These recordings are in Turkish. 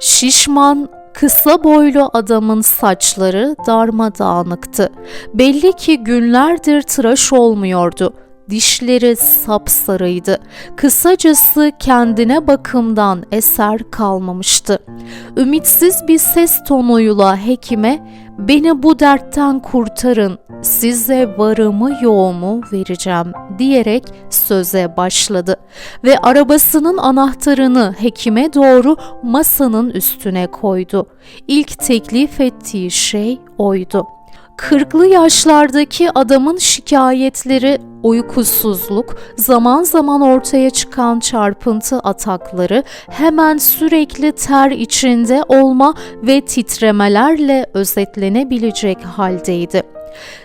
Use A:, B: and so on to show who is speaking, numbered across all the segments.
A: Şişman, kısa boylu adamın saçları darmadağınıktı. Belli ki günlerdir tıraş olmuyordu. Dişleri sapsarıydı. Kısacası kendine bakımdan eser kalmamıştı. Ümitsiz bir ses tonuyla hekime "Beni bu dertten kurtarın. Size varımı yoğumu vereceğim." diyerek söze başladı ve arabasının anahtarını hekime doğru masanın üstüne koydu. İlk teklif ettiği şey oydu. Kırklı yaşlardaki adamın şikayetleri uykusuzluk, zaman zaman ortaya çıkan çarpıntı atakları, hemen sürekli ter içinde olma ve titremelerle özetlenebilecek haldeydi.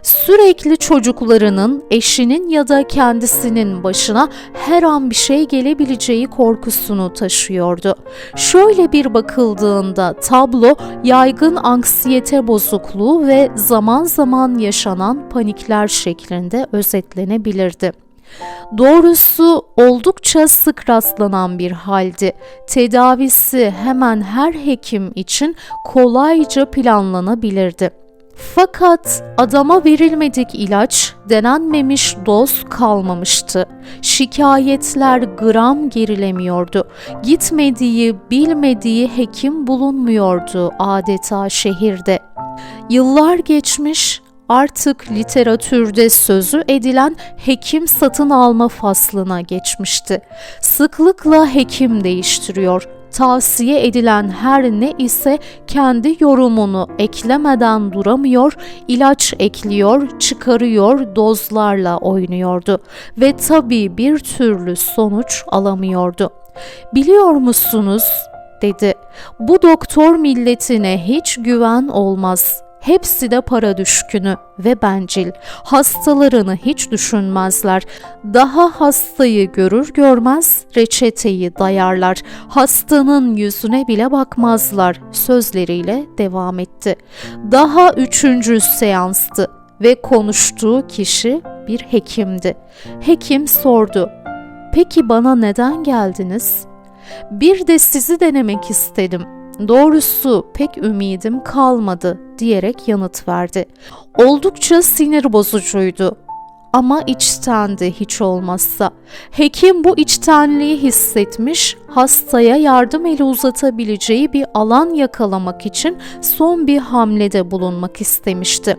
A: Sürekli çocuklarının, eşinin ya da kendisinin başına her an bir şey gelebileceği korkusunu taşıyordu. Şöyle bir bakıldığında tablo yaygın anksiyete bozukluğu ve zaman zaman yaşanan panikler şeklinde özetlenebilirdi. Doğrusu oldukça sık rastlanan bir haldi. Tedavisi hemen her hekim için kolayca planlanabilirdi. Fakat adama verilmedik ilaç, denenmemiş doz kalmamıştı. Şikayetler gram gerilemiyordu. Gitmediği, bilmediği hekim bulunmuyordu adeta şehirde. Yıllar geçmiş, artık literatürde sözü edilen hekim satın alma faslına geçmişti. Sıklıkla hekim değiştiriyor tavsiye edilen her ne ise kendi yorumunu eklemeden duramıyor, ilaç ekliyor, çıkarıyor, dozlarla oynuyordu ve tabii bir türlü sonuç alamıyordu. Biliyor musunuz? dedi. Bu doktor milletine hiç güven olmaz. Hepsi de para düşkünü ve bencil. Hastalarını hiç düşünmezler. Daha hastayı görür görmez reçeteyi dayarlar. Hastanın yüzüne bile bakmazlar sözleriyle devam etti. Daha üçüncü seanstı ve konuştuğu kişi bir hekimdi. Hekim sordu. Peki bana neden geldiniz? Bir de sizi denemek istedim.'' Doğrusu pek ümidim kalmadı diyerek yanıt verdi. Oldukça sinir bozucuydu ama içtendi hiç olmazsa. Hekim bu içtenliği hissetmiş, hastaya yardım eli uzatabileceği bir alan yakalamak için son bir hamlede bulunmak istemişti.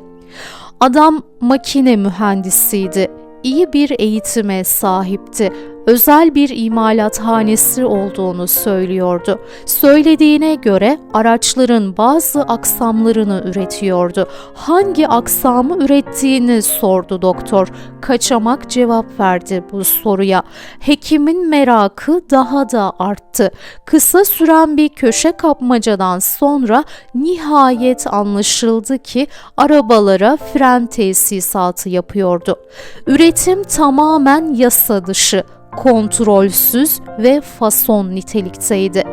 A: Adam makine mühendisiydi. İyi bir eğitime sahipti özel bir imalathanesi olduğunu söylüyordu. Söylediğine göre araçların bazı aksamlarını üretiyordu. Hangi aksamı ürettiğini sordu doktor. Kaçamak cevap verdi bu soruya. Hekimin merakı daha da arttı. Kısa süren bir köşe kapmacadan sonra nihayet anlaşıldı ki arabalara fren tesisatı yapıyordu. Üretim tamamen yasa dışı kontrolsüz ve fason nitelikteydi.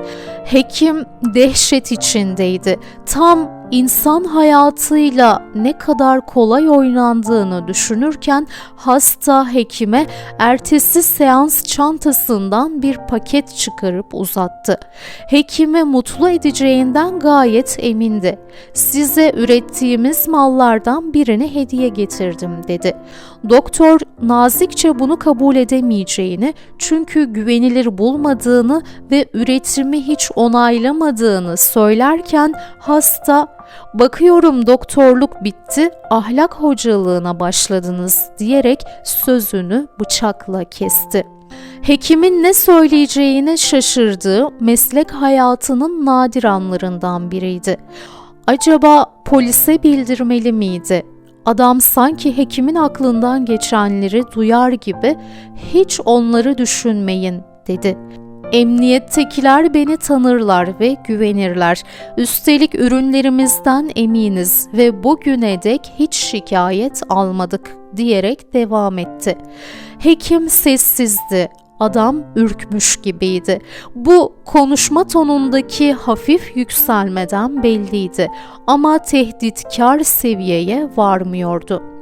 A: Hekim dehşet içindeydi. Tam insan hayatıyla ne kadar kolay oynandığını düşünürken hasta hekime ertesi seans çantasından bir paket çıkarıp uzattı. Hekime mutlu edeceğinden gayet emindi. Size ürettiğimiz mallardan birini hediye getirdim dedi. Doktor nazikçe bunu kabul edemeyeceğini çünkü güvenilir bulmadığını ve üretimi hiç onaylamadığını söylerken hasta bakıyorum doktorluk bitti ahlak hocalığına başladınız diyerek sözünü bıçakla kesti. Hekimin ne söyleyeceğine şaşırdığı meslek hayatının nadir anlarından biriydi. Acaba polise bildirmeli miydi? Adam sanki hekimin aklından geçenleri duyar gibi hiç onları düşünmeyin dedi. Emniyettekiler beni tanırlar ve güvenirler. Üstelik ürünlerimizden eminiz ve bugüne dek hiç şikayet almadık diyerek devam etti. Hekim sessizdi Adam ürkmüş gibiydi. Bu konuşma tonundaki hafif yükselmeden belliydi ama tehditkar seviyeye varmıyordu.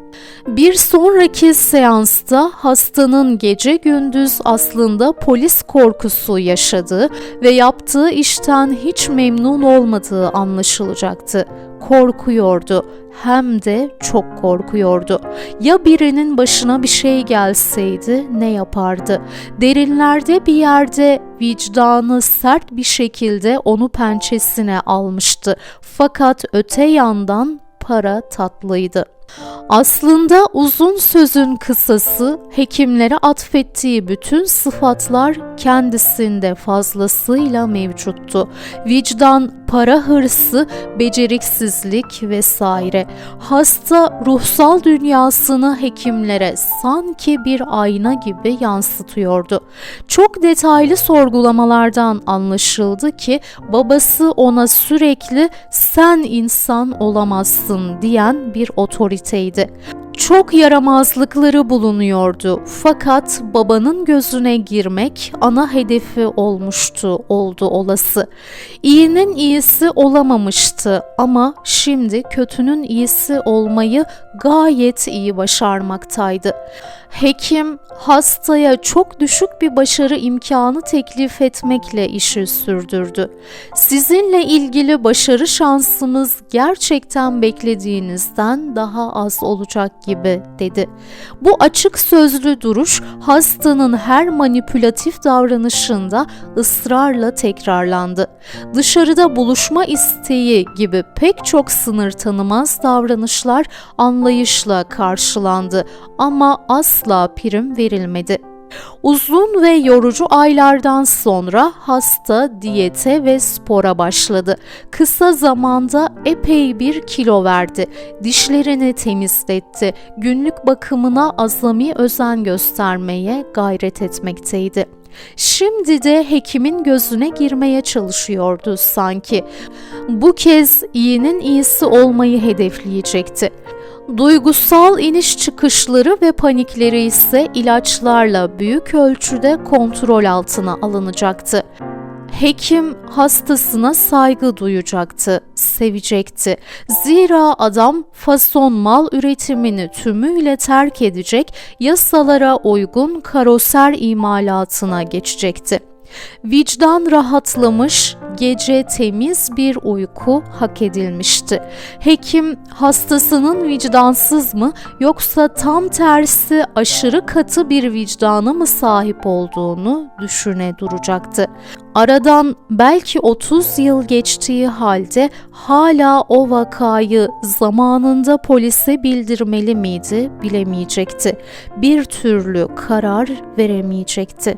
A: Bir sonraki seansta hastanın gece gündüz aslında polis korkusu yaşadığı ve yaptığı işten hiç memnun olmadığı anlaşılacaktı. Korkuyordu hem de çok korkuyordu. Ya birinin başına bir şey gelseydi ne yapardı? Derinlerde bir yerde vicdanı sert bir şekilde onu pençesine almıştı. Fakat öte yandan para tatlıydı. Aslında uzun sözün kısası hekimlere atfettiği bütün sıfatlar kendisinde fazlasıyla mevcuttu. Vicdan, para hırsı, beceriksizlik vesaire. Hasta ruhsal dünyasını hekimlere sanki bir ayna gibi yansıtıyordu. Çok detaylı sorgulamalardan anlaşıldı ki babası ona sürekli sen insan olamazsın diyen bir செய்து Çok yaramazlıkları bulunuyordu fakat babanın gözüne girmek ana hedefi olmuştu oldu olası. İyinin iyisi olamamıştı ama şimdi kötünün iyisi olmayı gayet iyi başarmaktaydı. Hekim hastaya çok düşük bir başarı imkanı teklif etmekle işi sürdürdü. Sizinle ilgili başarı şansımız gerçekten beklediğinizden daha az olacak gibi dedi. Bu açık sözlü duruş hastanın her manipülatif davranışında ısrarla tekrarlandı. Dışarıda buluşma isteği gibi pek çok sınır tanımaz davranışlar anlayışla karşılandı ama asla prim verilmedi. Uzun ve yorucu aylardan sonra hasta diyete ve spora başladı. Kısa zamanda epey bir kilo verdi. Dişlerini temizletti. Günlük bakımına azami özen göstermeye gayret etmekteydi. Şimdi de hekimin gözüne girmeye çalışıyordu sanki. Bu kez iyinin iyisi olmayı hedefleyecekti. Duygusal iniş çıkışları ve panikleri ise ilaçlarla büyük ölçüde kontrol altına alınacaktı. Hekim hastasına saygı duyacaktı, sevecekti. Zira adam fason mal üretimini tümüyle terk edecek, yasalara uygun karoser imalatına geçecekti. Vicdan rahatlamış, gece temiz bir uyku hak edilmişti. Hekim hastasının vicdansız mı yoksa tam tersi aşırı katı bir vicdana mı sahip olduğunu düşüne duracaktı. Aradan belki 30 yıl geçtiği halde hala o vakayı zamanında polise bildirmeli miydi bilemeyecekti. Bir türlü karar veremeyecekti.